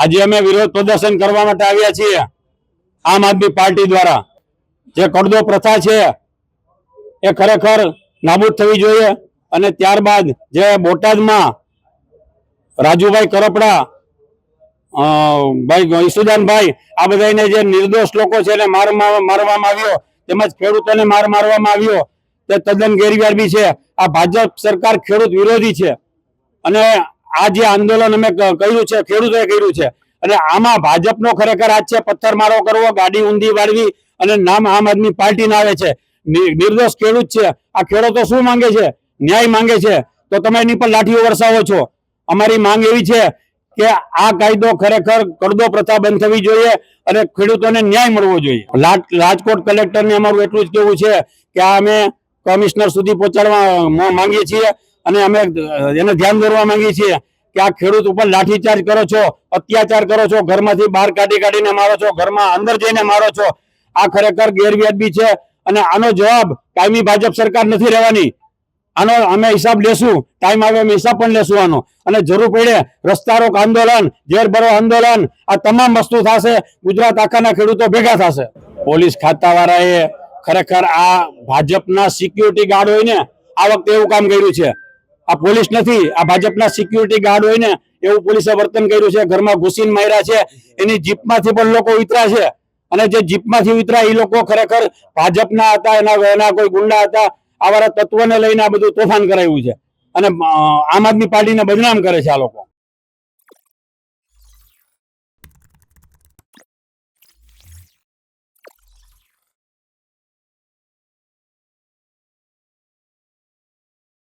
આજે અમે વિરોધ પ્રદર્શન કરવા માટે આવ્યા છીએ આમ આદમી પાર્ટી દ્વારા. જે કડદો પ્રથા છે, એ ખરેખર નાબૂદ થવી જોઈએ અને ત્યારબાદ જે બોટાદમાં રાજુભાઈ કરપડા ભાઈ ઈસુદાનભાઈ, આ બધાને જે નિર્દોષ લોકો છે એને માર મારવામાં આવ્યો, તેમજ ખેડૂતોને માર મારવામાં આવ્યો, તે તદ્દન ગેરવ્યાજબી છે. આ ભાજપ સરકાર ખેડૂત વિરોધી છે. અને આ જે આંદોલન અમે કર્યું છે, ખેડૂતોએ કર્યું છે, અને આમાં ભાજપનો ખરેખર હાથ છે, પથ્થરમારો કરવો, ગાડી ઊંધી વાળવી અને નામ આમ આદમી પાર્ટીના આવે છે. નિર્દોષ ખેડૂત છે. આ ખેડૂતો શું માંગે છે? ન્યાય માંગે છે. તો તમે એની પર લાઠીઓ વરસાવો છો. અમારી માંગ એવી છે કે આ કાયદો ખરેખર કરદો પ્રથા બંધ થવી જોઈએ અને ખેડૂતોને ન્યાય મળવો જોઈએ. રાજકોટ કલેક્ટરને અમારું એટલું જ કેવું છે કે આ અમે કમિશનર સુધી પહોંચાડવા માંગીએ છીએ. અને અમે એને ધ્યાન દોરવા માંગીએ છીએ કે આ ખેડૂત ઉપર લાઠીચાર્જ કરો છો, અત્યાચાર કરો છો, ઘરમાંથી બહાર કાઢી કાઢીને મારો છો, ઘરમાં અંદર જઈને મારો છો. આ ખરેખર ગેરવ્યાજબી છે અને આનો જવાબ કાયમી ભાજપ સરકાર નથી રહેવાની. આનો અમે હિસાબ લેશું, ટાઈમ આવે અમે હિસાબ પણ લેશું આનો. અને જરૂર પડે રસ્તા રોક આંદોલન ઝેર ભરો આંદોલન, આ તમામ વસ્તુ થશે, ગુજરાત આખાના ખેડૂતો ભેગા થશે. પોલીસ ખાતા વાળાએ ખરેખર આ ભાજપના સિક્યુરિટી ગાર્ડ હોય ને આ વખતે એવું કામ કર્યું છે. આ પોલીસ નથી, આ ભાજપના સિક્યુરિટી ગાર્ડ હોય ને, એવું પોલીસે વર્તન કર્યું છે, ઘરમાં ઘૂસીને માર્યા છે, એની જીપમાંથી પણ લોકો ઉતરા છે. અને જે જીપમાંથી ઉતરા એ લોકો ખરેખર ભાજપના હતા, એના એના કોઈ ગુંડા હતા આવા તત્વોને લઈને આ બધું તોફાન કરાવ્યું છે. અને આમ આદમી પાર્ટીને બદનામ કરે છે આ લોકો.